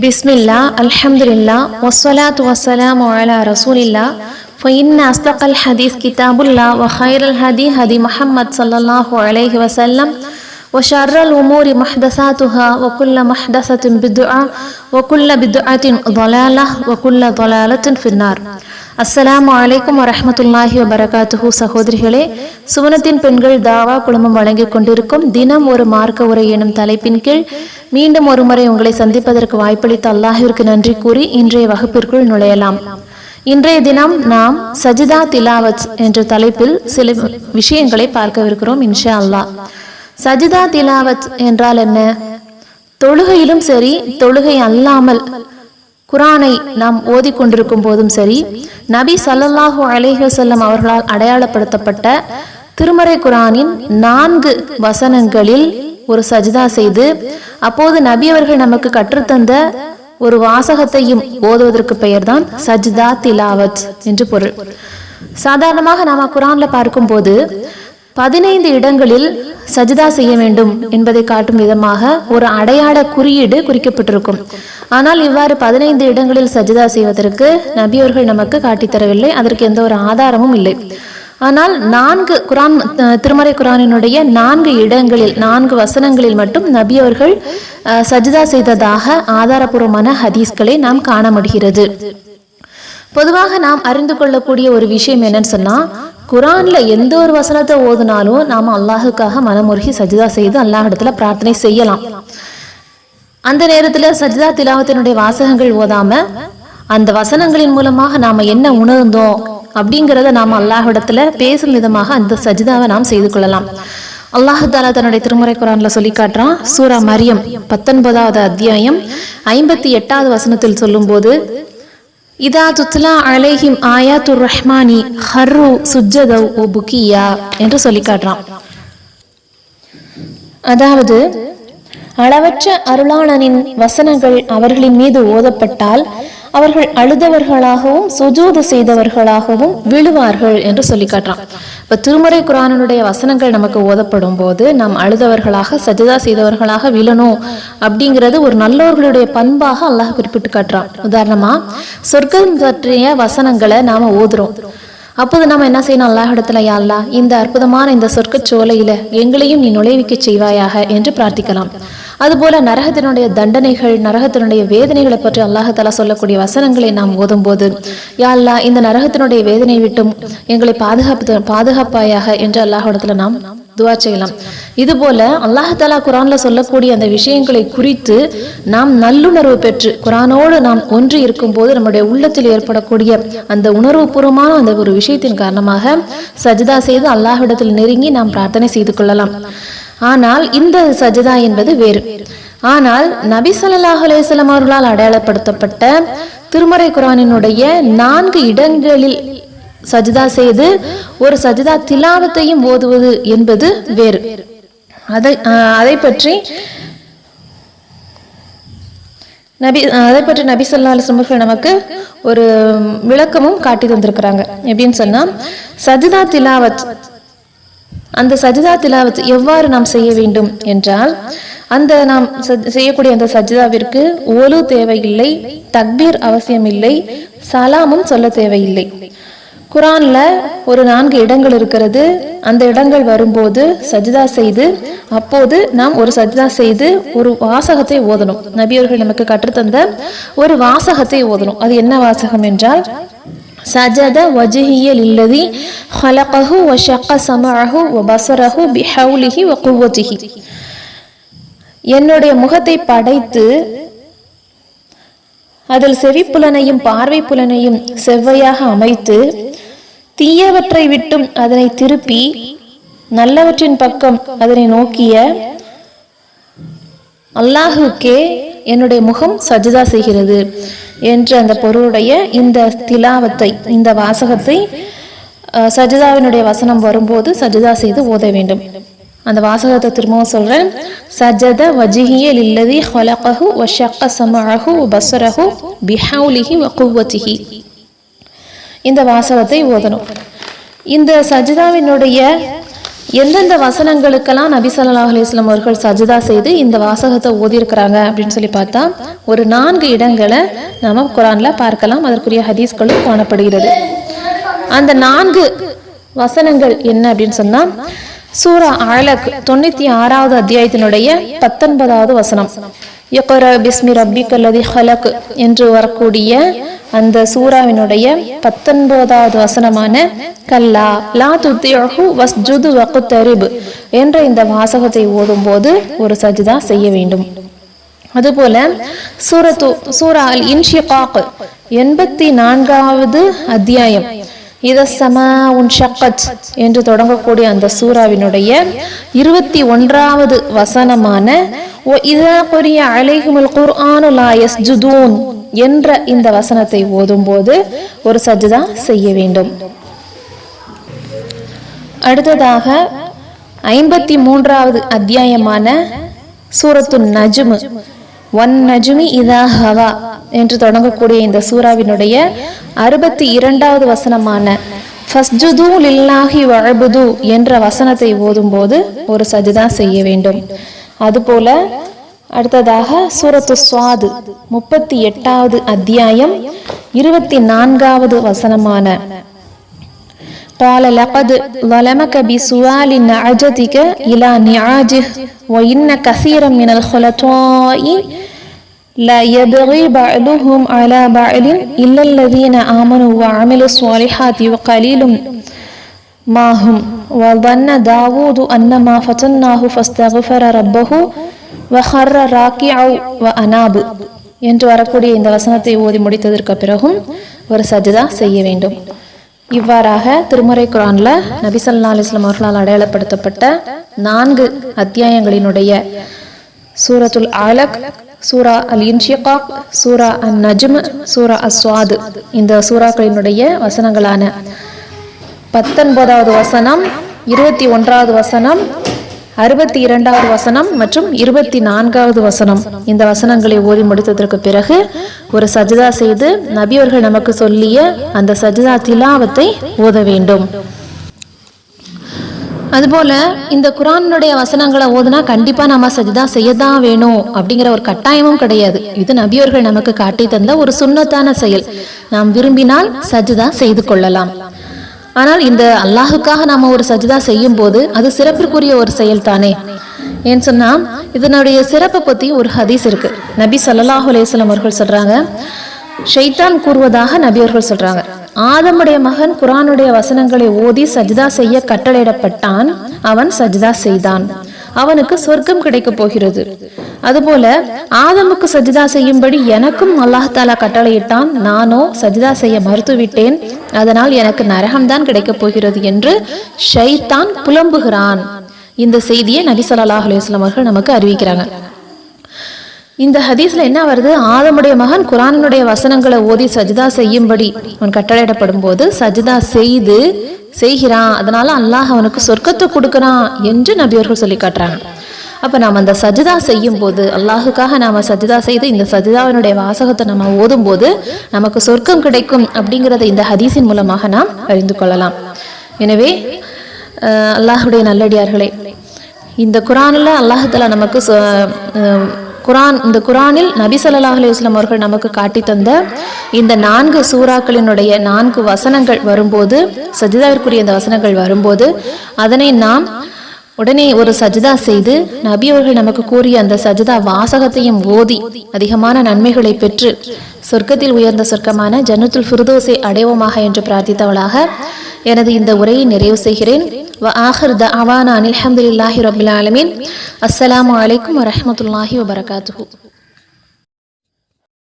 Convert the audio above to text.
بسم الله الحمد لله والصلاة والسلام على رسول الله فإن أصدق الحديث كتاب الله وخير الهدي هدي محمد صلى الله عليه وسلم وشر الأمور محدثاتها وكل محدثة بدعة وكل بدعة ضلالة وكل ضلالة في النار அஸ்ஸலாமு வலைக்கம் வரமத்துல்லாஹி வபரகாத்துஹு. சகோதரிகளே சுவனத்தின் பெண்கள் தாவா குழுமம் வழங்கிக் கொண்டிருக்கும் தினம் ஒரு மார்க்க உரை எனும் தலைப்பின் கீழ் மீண்டும் ஒரு முறை உங்களை சந்திப்பதற்கு வாய்ப்பளித்த அல்லாஹிற்கு நன்றி கூறி இன்றைய வகுப்பிற்குள் நுழையலாம். இன்றைய தினம் நாம் சஜிதா திலாவத் என்ற தலைப்பில் சில விஷயங்களை பார்க்கவிருக்கிறோம் இன்ஷா அல்லாஹ் சஜிதா திலாவத் என்றால் என்ன? தொழுகையிலும் சரி தொழுகை அல்லாமல் குரானை நாம் ஓதிக்கொண்டிருக்கும் போதும் சரி நபி சல்லல்லாஹு அலைஹி அவர்களால் அடையாளப்படுத்தப்பட்ட திருமறை குரானின் நான்கு வசனங்களில் ஒரு சஜிதா செய்து அப்போது நபி அவர்கள் நமக்கு கற்றுத்தந்த ஒரு வாசகத்தையும் ஓதுவதற்கு பெயர்தான் சஜிதா திலாவத் என்று பொருள். சாதாரணமாக நாம குரான்ல பார்க்கும்போது பதினைந்து இடங்களில் சஜிதா செய்ய வேண்டும் என்பதை காட்டும் விதமாக ஒரு அடையாள குறியீடு குறிக்கப்பட்டிருக்கும். ஆனால் இவ்வாறு பதினைந்து இடங்களில் சஜிதா செய்வதற்கு நபியோர்கள் நமக்கு காட்டித்தரவில்லை. அதற்கு எந்த ஒரு ஆதாரமும் இல்லை. ஆனால் நான்கு குரான் திருமறை குரானினுடைய நான்கு இடங்களில் நான்கு வசனங்களில் மட்டும் நபி அவர்கள் சஜிதா செய்ததாக ஆதாரபூர்வமான ஹதீஸ்களை நாம் காண முடிகிறது. பொதுவாக நாம் அறிந்து கொள்ளக்கூடிய ஒரு விஷயம் என்னன்னு சொன்னா குரான்ல எந்த ஒரு வசனத்தை ஓதுனாலும் நாம அல்லாஹுக்காக மனமுருகி சஜிதா செய்து அல்லாஹ் பிரார்த்தனை செய்யலாம். அந்த நேரத்துல சஜிதா திலாவத்தினுடைய வாசகங்கள் ஓதாம அந்த வசனங்களின் மூலமாக நாம என்ன உணர்ந்தோம் அப்படிங்கிறத நாம அல்லாஹிடத்துல பேசும் விதமாக அந்த சஜிதாவை நாம் செய்து கொள்ளலாம். அல்லாஹு தாலா தன்னுடைய திருமுறை குரான்ல சொல்லி காட்டுறான் சூரா மரியம் பத்தொன்பதாவது அத்தியாயம் ஐம்பத்தி எட்டாவது வசனத்தில் சொல்லும் போது இதா துத்லா அலேஹிம் ஆயாத்து ரஹ்மானி ஹர்ரு சுஜதவ் ஓ புக்கியா என்று சொல்லி காட்டுறான். அதாவது அளவற்ற அருளாளனின் வசனங்கள் அவர்களின் மீது ஓதப்பட்டால் அவர்கள் அழுதவர்களாகவும் சுஜூது செய்தவர்களாகவும் விழுவார்கள் என்று சொல்லி காட்டுறான். இப்ப திருமுறை குரானனுடைய வசனங்கள் நமக்கு ஓதப்படும் போது நாம் அழுதவர்களாக சஜிதா செய்தவர்களாக விழணும் அப்படிங்கிறது ஒரு நல்லவர்களுடைய பண்பாக அல்லாஹ் குறிப்பிட்டு காட்டுறான். உதாரணமா சொர்க்கம் பற்றிய வசனங்களை நாம ஓதுறோம். அப்போது நாம் என்ன செய்யணும்? அல்லாஹிடத்துல யாழ்லா இந்த அற்புதமான இந்த சொற்கச் சோலையில எங்களையும் நீ நுழைவிக்க செய்வாயாக என்று பிரார்த்திக்கலாம். அதுபோல நரகத்தினுடைய தண்டனைகள் நரகத்தினுடைய வேதனைகளை பற்றி அல்லாஹாலா சொல்லக்கூடிய வசனங்களை நாம் ஓதும்போது போது அல்லாஹ் இந்த நரகத்தினுடைய வேதனை விட்டும் எங்களை பாதுகாப்பு பாதுகாப்பாயாக என்று அல்லாஹிடத்துல நாம் துவா செய்யலாம். இது போல அல்லாஹாலா குரான்ல சொல்லக்கூடிய அந்த விஷயங்களை குறித்து நாம் நல்லுணர்வு பெற்று குரானோடு நாம் ஒன்று இருக்கும்போது நம்முடைய உள்ளத்தில் ஏற்படக்கூடிய அந்த உணர்வுபூர்வமான அந்த ஒரு விஷயத்தின் காரணமாக சஜிதா செய்து அல்லாஹ்விடத்தில் நெருங்கி நாம் பிரார்த்தனை செய்து கொள்ளலாம். ஆனால் இந்த சஜிதா என்பது வேறு. ஆனால் நபி ஸல்லல்லாஹு அலைஹி அவர்களால் அடையாளப்படுத்தப்பட்ட திருமறை குரானினுடைய நான்கு இடங்களில் சஜிதா செய்து ஒரு சஜிதா திலாவத்தையும் ஓதுவது என்பது வேறு. அதை அதை பற்றி நபி அதை பற்றி நபி சொல்லா அலுவலர்கள் நமக்கு ஒரு விளக்கமும் காட்டி தந்திருக்கிறாங்க. எப்படின்னு சொன்னா சஜிதா திலாவத் அந்த சஜிதா திலாவத் எவ்வாறு நாம் செய்ய வேண்டும் என்றால் அந்த நாம் செய்யக்கூடிய அந்த சஜிதாவிற்கு ஓலு தேவையில்லை தக்பீர் அவசியமில்லை சலாமும் சொல்ல தேவையில்லை. குரான்ல ஒரு நான்கு இடங்கள் இருக்கிறது. அந்த இடங்கள் வரும்போது சஜிதா செய்து அப்போது நாம் ஒரு சஜிதா செய்து ஒரு வாசகத்தை ஓதணும். நபியவர்கள் நமக்கு கற்றுத்தந்த ஒரு வாசகத்தை ஓதணும். அது என்ன வாசகம் என்றால் சஜத வஜஹிய இல்லதி ஹலகஹு வ சமஹு சமஅஹு பிஹவுலிஹி வ என்னுடைய முகத்தை படைத்து அதில் செவிப்புலனையும் பார்வை புலனையும் செவ்வையாக அமைத்து தீயவற்றை விட்டும் அதனை திருப்பி நல்லவற்றின் பக்கம் அதனை நோக்கிய அல்லாஹுக்கே என்னுடைய முகம் சஜிதா செய்கிறது என்ற அந்த பொருளுடைய இந்த திலாவத்தை இந்த வாசகத்தை அஹ், சஜிதாவினுடைய வசனம் வரும்போது சஜிதா செய்து ஓத வேண்டும். அந்த வாசகத்தை திரும்பவும் சொல்றேன். சஜத வஜிஹியல் இல்லதி ஹலகஹு வஷக்க ஷக்க சமஅஹு வ பிஹவுலிஹி இந்த வாசகத்தை ஓதணும். இந்த சஜிதாவினுடைய எந்தெந்த வசனங்களுக்கெல்லாம் நபி சல்லா அலிஸ்லாம் அவர்கள் சஜிதா செய்து இந்த வாசகத்தை ஓதியிருக்கிறாங்க அப்படின்னு சொல்லி பார்த்தா ஒரு நான்கு இடங்களை நாம குரான்ல பார்க்கலாம். அதற்குரிய ஹதீஸ்களும் காணப்படுகிறது. அந்த நான்கு வசனங்கள் என்ன அப்படின்னு சொன்னா சூரா அலக் தொண்ணூத்தி ஆறாவது அத்தியாயத்தினுடைய பத்தொன்பதாவது வசனம். யக்ர பிஸ்மி ரப்பிக் அல்லதி ஹலக் என்று வரக்கூடிய அந்த சூராவினுடைய பத்தொன்பதாவது வசனமான கல்லா லா துத்தியகு வஸ்ஜுது வகுத்தரிப் என்ற இந்த வாசகத்தை ஓதும்போது ஒரு சஜிதா செய்ய வேண்டும். அதுபோல சூரத்து சூரா அல் இன்ஷிகாக் எண்பத்தி நான்காவது அத்தியாயம். இத சமா உன் ஷக்கத் என்று தொடங்கக்கூடிய அந்த சூறாவினுடைய இருபத்தி ஒன்றாவது வசனமான ஓ இதா கொரிய குர் குர்ஆனு லா யஸ்ஜுதூன் என்ற இந்த வசனத்தை ஓதும்போது ஒரு சஜிதா செய்ய வேண்டும். அடுத்ததாக ஐம்பத்தி மூன்றாவது அத்தியாயமான சூரத்து நஜுமு. ஒன் நஜுமி இதா ஹவா என்று தொடங்கக்கூடிய இந்த சூறாவினுடைய அறுபத்தி இரண்டாவது வசனமான ஃபஸ்ஜுது லில்லாஹி வழபுது என்ற வசனத்தை ஓதும்போது ஒரு சஜிதா செய்ய வேண்டும். அதுபோல அடுத்ததாக சூரத்து சுவாது முப்பத்தி எட்டாவது அத்தியாயம் இருபத்தி நான்காவது வசனமான قال لقد ظلمك بسؤال نعجتك إلى نعاجه وإن كثيرا من الخلطاء لا يبغي بعضهم على بعض إلا الذين آمنوا وعملوا الصالحات وقليل ما هم وظن داود أن ما فتناه فاستغفر ربه வஹர்ர ராக்கி அவு வ அனாபு என்று வரக்கூடிய இந்த வசனத்தை ஓதி முடித்ததற்கு பிறகும் ஒரு சஜிதா செய்ய வேண்டும். இவ்வாறாக திருமுறை குரான்ல நபிசல்லா அலிஸ்லாம் அவர்களால் அடையாளப்படுத்தப்பட்ட நான்கு அத்தியாயங்களினுடைய சூரத்துல் ஆலக் சூரா அல் இன்ஷிகாக் சூரா அன் நஜ்ம் சூரா அஸ்வாது இந்த சூராக்களினுடைய வசனங்களான பத்தொன்பதாவது வசனம் இருபத்தி ஒன்றாவது வசனம் அறுபத்தி இரண்டாவது வசனம் மற்றும் இருபத்தி நான்காவது வசனம். இந்த வசனங்களை ஓதி முடித்ததற்கு பிறகு ஒரு சஜிதா செய்து நபியவர்கள் நமக்கு சொல்லிய அந்த சஜிதா திலாவத்தை ஓத வேண்டும். அதுபோல இந்த குரானுடைய வசனங்களை ஓதுனா கண்டிப்பா நம்ம சஜிதா செய்யதான் வேணும் அப்படிங்கிற ஒரு கட்டாயமும் கிடையாது. இது நபியோர்கள் நமக்கு காட்டி தந்த ஒரு சுண்ணத்தான செயல். நாம் விரும்பினால் சஜிதா செய்து கொள்ளலாம். ஆனால் இந்த அல்லாஹுக்காக நாம ஒரு சஜிதா செய்யும் போது அது சிறப்பிற்குரிய ஒரு செயல் தானே ஏன்னு சொன்னா இதனுடைய சிறப்பை பத்தி ஒரு ஹதீஸ் இருக்கு. நபி ஸல்லல்லாஹு அலைஹி அவர்கள் சொல்றாங்க ஷைத்தான் கூறுவதாக நபி அவர்கள் சொல்றாங்க. ஆதமுடைய மகன் குரானுடைய வசனங்களை ஓதி சஜிதா செய்ய கட்டளையிடப்பட்டான் அவன் சஜிதா செய்தான். அவனுக்கு சொர்க்கம் கிடைக்க போகிறது. அதுபோல ஆதமுக்கு சஜிதா செய்யும்படி எனக்கும் அல்லாஹ் தாலா கட்டளையிட்டான் நானோ சஜிதா செய்ய மறுத்துவிட்டேன் அதனால் எனக்கு நரகம்தான் கிடைக்கப் போகிறது என்று ஷைத்தான் புலம்புகிறான். இந்த செய்தியை நபி சொல்லாஹ் அலைஹி அவர்கள் நமக்கு அறிவிக்கிறாங்க. இந்த ஹதீஸ்ல என்ன வருது? ஆதமுடைய மகன் குரானுடைய வசனங்களை ஓதி சஜிதா செய்யும்படி. அவன் கட்டளையிடப்படும் போது சஜிதா செய்து செய்கிறான். அதனால அல்லாஹ் அவனுக்கு சொர்க்கத்தை கொடுக்கறான் என்று நபியர்கள் சொல்லி காட்டுறாங்க. அப்ப நாம் அந்த சஜிதா செய்யும் போது அல்லாஹுக்காக நாம சஜிதா செய்து இந்த சஜிதாவினுடைய வாசகத்தை நம்ம ஓதும் போது நமக்கு சொர்க்கம் கிடைக்கும் அப்படிங்கிறத இந்த ஹதீஸின் மூலமாக நாம் அறிந்து கொள்ளலாம். எனவே அல்லாஹுடைய நல்லடியார்களே இந்த குரானில் அல்லாஹால நமக்கு சொ- குரான் இந்த குரானில் நபி சல்லாஹ் அலைஹி அவர்கள் நமக்கு காட்டி தந்த இந்த நான்கு சூறாக்களினுடைய நான்கு வசனங்கள் வரும்போது சஜிதாவிற்குரிய இந்த வசனங்கள் வரும்போது அதனை நாம் உடனே ஒரு சஜிதா செய்து நபி அவர்கள் நமக்கு கூறிய அந்த சஜிதா வாசகத்தையும் ஓதி அதிகமான நன்மைகளை பெற்று சொர்க்கத்தில் உயர்ந்த சொர்க்கமான ஜன்னத்துல் ஃபிர்தோஸை அடைவோமாக என்று பிரார்த்தித்தவளாக எனது இந்த உரையை நிறைவு செய்கிறேன் வ ஆஹிர் த அவானான் அலமதுல்லாஹி ரபுல் ஆலமின் அஸ்லாம் வலைக்கம் வரமத்துல்லாஹி வபரகாத்து